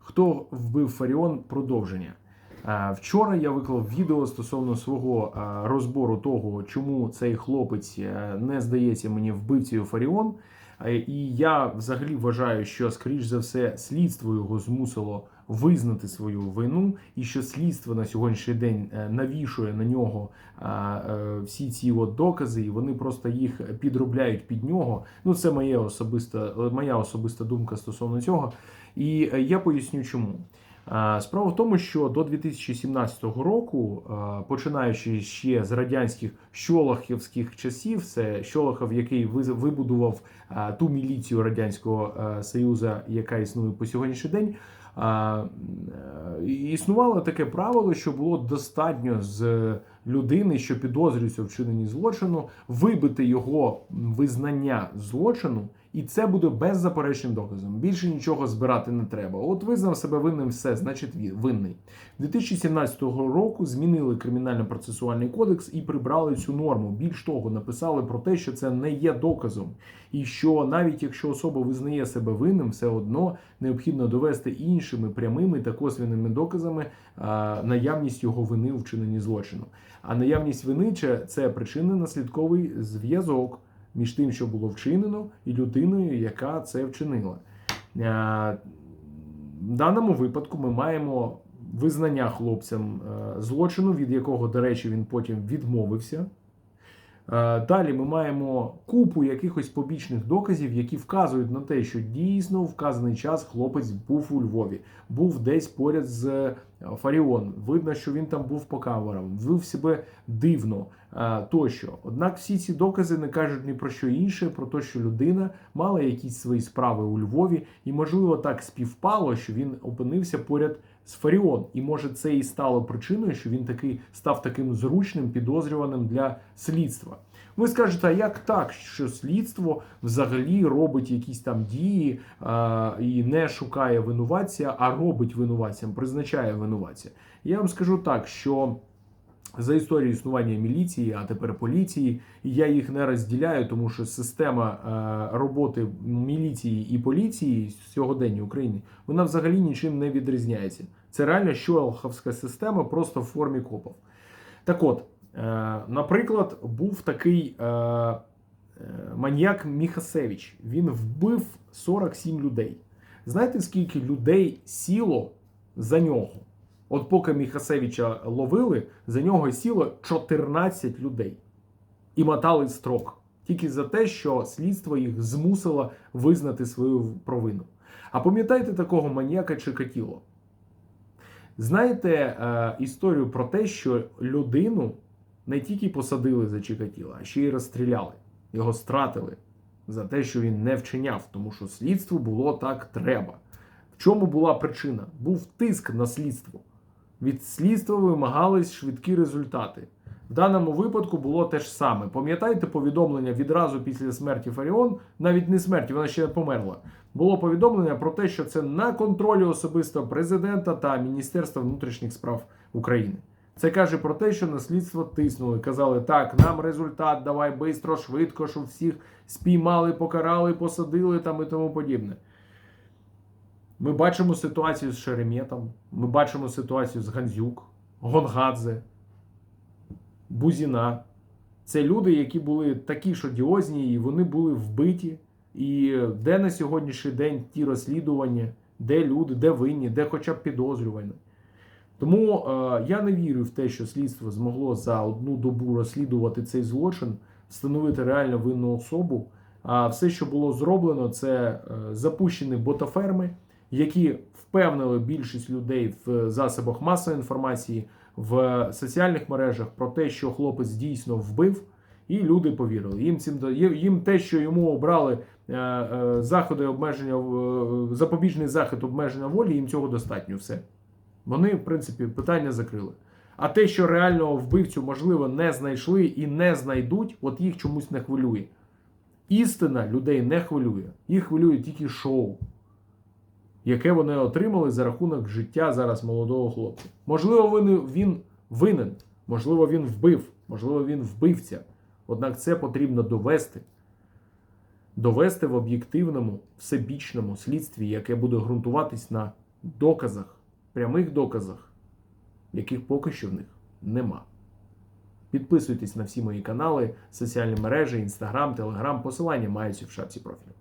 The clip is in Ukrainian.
Хто вбив Фаріон? Продовження. Вчора я виклав відео стосовно свого розбору того, чому цей хлопець е, не здається мені вбивцею Фаріон. Е, І я взагалі вважаю, що скоріш за все слідство його змусило визнати свою вину, і що слідство на сьогоднішній день е, навішує на нього е, е, всі ці от докази, і вони просто їх підробляють під нього. Ну, це моє особиста, моя особиста думка стосовно цього. І е, я поясню, чому. Е, Справа в тому, що до 2017 року, е, починаючи ще з радянських щолохівських часів, це Щолохов, який вибудував е, ту міліцію радянського е, союзу, яка існує по сьогоднішній день. Е, Існувало таке правило, що було достатньо з людини, що підозрюється в вчиненні злочину, вибити його визнання злочину, і це буде беззаперечним доказом. Більше нічого збирати не треба. От визнав себе винним, все, значить винний. 2017 року змінили кримінально-процесуальний кодекс і прибрали цю норму. Більш того, написали про те, що це не є доказом, і що навіть якщо особа визнає себе винним, все одно необхідно довести іншими прямими та косвенними доказами наявність його вини у вчиненні злочину. А наявність вини це- це причинно-наслідковий зв'язок між тим, що було вчинено, і людиною, яка це вчинила. Е, В даному випадку ми маємо визнання хлопцям е, злочину, від якого, до речі, він потім відмовився. Е, Далі ми маємо купу якихось побічних доказів, які вказують на те, що дійсно вказаний час хлопець був у Львові, був десь поряд з Фаріон. Видно, що він там був по камерам, вив себе дивно е, тощо. Однак всі ці докази не кажуть ні про що інше, про те, що людина мала якісь свої справи у Львові, і можливо так співпало, що він опинився поряд з Фаріон. І може це і стало причиною, що він таки став таким зручним підозрюваним для слідства. Ви скажете, а як так, що слідство взагалі робить якісь там дії а, і не шукає винуватця, а робить винуватцям, призначає винуватця? Я вам скажу так, що за історію існування міліції, а тепер поліції, я їх не розділяю, тому що система е, роботи міліції і поліції сьогодення України вона взагалі нічим не відрізняється. Це реально щолховська система, просто в формі копів. Так от, е, наприклад, був такий е, маньяк Міхасевич. Він вбив 47 людей. Знаєте, скільки людей сіло за нього? От поки Міхасевича ловили, за нього сіло 14 людей і мотали строк. Тільки за те, що слідство їх змусило визнати свою провину. А пам'ятаєте такого маніяка Чикатіло? Знаєте е, історію про те, що людину не тільки посадили за Чикатіло, а ще й розстріляли. Його стратили за те, що він не вчиняв, тому що слідству було так треба. В чому була причина? Був тиск на слідство. Від слідства вимагались швидкі результати. В даному випадку було те ж саме. Пам'ятаєте повідомлення відразу після смерті Фаріон, навіть не смерті, вона ще не померла. Було повідомлення про те, що це на контролі особисто президента та Міністерства внутрішніх справ України. Це каже про те, що на слідство тиснули. Казали, так, нам результат, давай швидко, швидко, щоб всіх спіймали, покарали, посадили там і тому подібне. Ми бачимо ситуацію з Шереметом, ми бачимо ситуацію з Гандзюк, Гонгадзе, Бузіна. Це люди, які були такі ж одіозні, і вони були вбиті. І де на сьогоднішній день ті розслідування, де люди, де винні, де хоча б підозрювані. Тому е, я не вірю в те, що слідство змогло за одну добу розслідувати цей злочин, встановити реально винну особу. А все, що було зроблено, це е, запущені ботаферми, які впевнили більшість людей в засобах масової інформації, в соціальних мережах про те, що хлопець дійсно вбив, і люди повірили. Їм цим їм те, що йому обрали е, е, заходи обмеження е, запобіжний захід обмеження волі, їм цього достатньо. Все. Вони, в принципі, питання закрили. А те, що реального вбивцю, можливо, не знайшли і не знайдуть, от їх чомусь не хвилює. Істина людей не хвилює. Їх хвилює тільки шоу, яке вони отримали за рахунок життя зараз молодого хлопця. Можливо, він, винен, можливо, він вбив, можливо, він вбивця. Однак це потрібно довести. Довести в об'єктивному, всебічному слідстві, яке буде ґрунтуватись на доказах, прямих доказах, яких поки що в них нема. Підписуйтесь на всі мої канали, соціальні мережі, інстаграм, телеграм, посилання маються в шапці профілю.